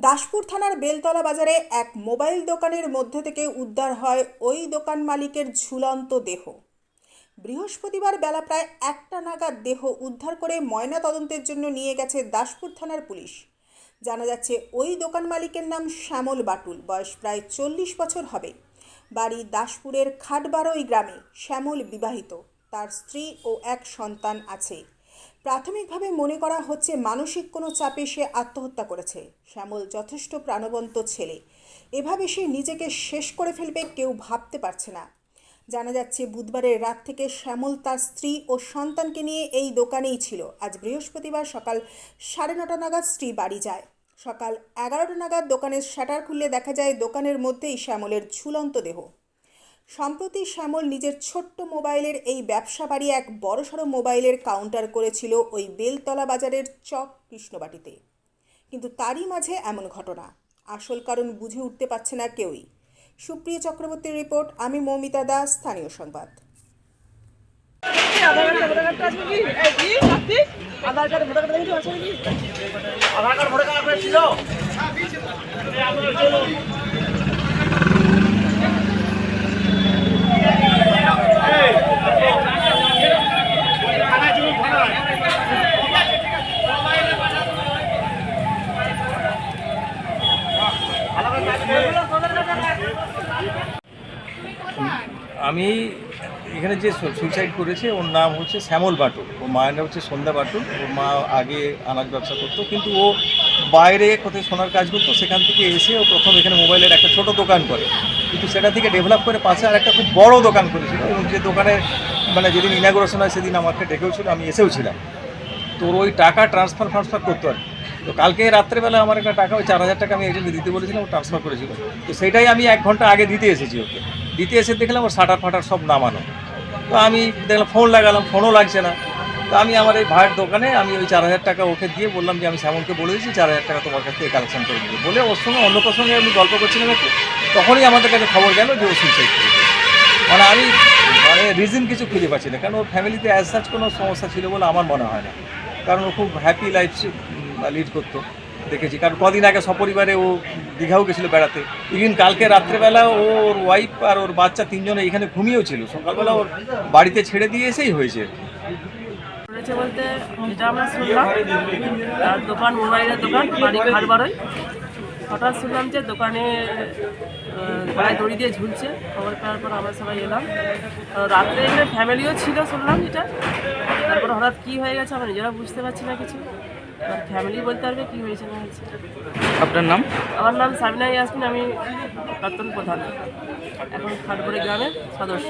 দাসপুর থানার বেলতলা বাজারে এক মোবাইল দোকানের মধ্য থেকে উদ্ধার হয় ওই দোকান মালিকের ঝুলন্ত দেহ। বৃহস্পতিবার বেলা প্রায় একটা নাগাদ দেহ উদ্ধার করে ময়না তদন্তের জন্য নিয়ে গেছে দাসপুর থানার পুলিশ। জানা যাচ্ছে, ওই দোকান মালিকের নাম শ্যামল বাটুল, বয়স প্রায় চল্লিশ বছর হবে। বাড়ি দাসপুরের খাটবারই গ্রামে শ্যামল বিবাহিত। তার স্ত্রী ও এক সন্তান আছে। প্রাথমিকভাবে মনে করা হচ্ছে মানসিক কোনো চাপে সে আত্মহত্যা করেছে। শ্যামল যথেষ্ট প্রাণবন্ত ছেলে। এভাবে সে নিজেকে শেষ করে ফেলবে কেউ ভাবতে পারছে না। জানা যাচ্ছে, বুধবারের রাত থেকে শ্যামল তার স্ত্রী ও সন্তানকে নিয়ে এই দোকানেই ছিল। আজ বৃহস্পতিবার সকাল সাড়ে নটা নাগাদ স্ত্রী বাড়ি যায়। সকাল এগারোটা নাগাদ দোকানের শাটার খুললে দেখা যায় দোকানের মধ্যেই শ্যামলের ঝুলন্ত দেহ। সম্প্রতি শ্যামল নিজের ছোট্ট মোবাইলের এই ব্যবসা বাড়ি এক বড়সড় মোবাইলের কাউন্টার করেছিল ওই বেলতলা বাজারের চক কৃষ্ণবাটিতে। কিন্তু তারই মাঝে এমন ঘটনা। আসল কারণ বুঝে উঠতে পারছে না কেউই। সুপ্রিয় চক্রবর্তীর রিপোর্ট, আমি মৌমিতা দাস, স্থানীয় সংবাদ। Aadhaar card, voter card voter card দেখি আছে নাকি আধার কার্ড ভোটার কার্ড আপনার ছিল আমি এখানে যে সুইসাইড করেছে, ওর নাম হচ্ছে শ্যামল বাটুল। ওর মায়ের নাম হচ্ছে সন্ধ্যা বাটুল। ওর মা আগে আনাজ ব্যবসা করতো, কিন্তু ও বাইরে কোথায় সোনার কাজ করতো, সেখান থেকে এসে ও প্রথম এখানে মোবাইলের একটা ছোট দোকান করে। কিন্তু সেটা থেকে ডেভেলপ করে পাশে আর একটা খুব বড় দোকান করেছিল। এবং যে দোকানে মানে যেদিন ইনাগ্রেশন হয়, সেদিন আমাকে ডেকেও ছিল, আমি এসেও ছিলাম। তোর ওই টাকা ট্রান্সফার ট্রান্সফার করতো আর। তো কালকে রাত্রেবেলা আমার একটা টাকা ওই চার হাজার টাকা আমি এজেন্টে দিতে বলেছিলাম, ও ট্রান্সফার করেছিল। তো সেটাই আমি এক ঘণ্টা আগে দিতে এসেছি ওকে। দিতে এসে দেখলাম ওর সাটার ফাটার সব নামানো। তো আমি দেখলাম ফোন লাগালাম ফোনও লাগছে না। তো আমি আমার এই ভাইয়ের দোকানে আমি ওই চার হাজার টাকা ওকে দিয়ে বললাম যে, আমি শ্যামলকে বলে দিয়েছি, চার হাজার টাকা তোমার কাছ থেকে কালেকশন করে দিবে। বলে ওর সঙ্গে অন্য কার সঙ্গে আমি গল্প করছিলাম একটু। তখনই আমাদের কাছে খবর গেল যে ও সুইসাইড করেছে। মানে আমি মানে রিজন কিছু খুঁজে পাচ্ছি না। কারণ ওর ফ্যামিলিতে অ্যাজ সাচ কোনো সমস্যা ছিল বলে আমার মনে হয় না। কারণ ও খুব হ্যাপি লাইফ লিড করতো, দেখেছি। কারণ কদিন আগে সপরিবারে ও দীঘাও গেছিল বেড়াতে। ইভিন কালকে রাত্রেবেলা ওর ওয়াইফ আর ওর বাচ্চা তিনজনে এখানে ঘুমিয়েও ছিল। সকালবেলা ওর বাড়িতে ছেড়ে দিয়ে এসেই হয়েছে। বলতে আমরা শুনলাম। তার দোকান, মোবাইলের দোকান হঠাৎ শুনলাম যে দোকানে গলায় দড়ি দিয়ে ঝুলছে। খবর পাওয়ার পর আমরা সবাই এলাম। রাত্রে এখানে ফ্যামিলিও ছিল শুনলাম যেটা তারপর হঠাৎ কী হয়ে গেছে আমরা নিজেরা বুঝতে পারছি না কিছু। আর ফ্যামিলি বলতে পারবে কী হয়েছে না হয়েছে। আপনার নাম? আমার নাম সাবিনা ইয়াসমিন আমি প্রাক্তন প্রধান। এখন খাটপুরে গ্রামের সদস্য।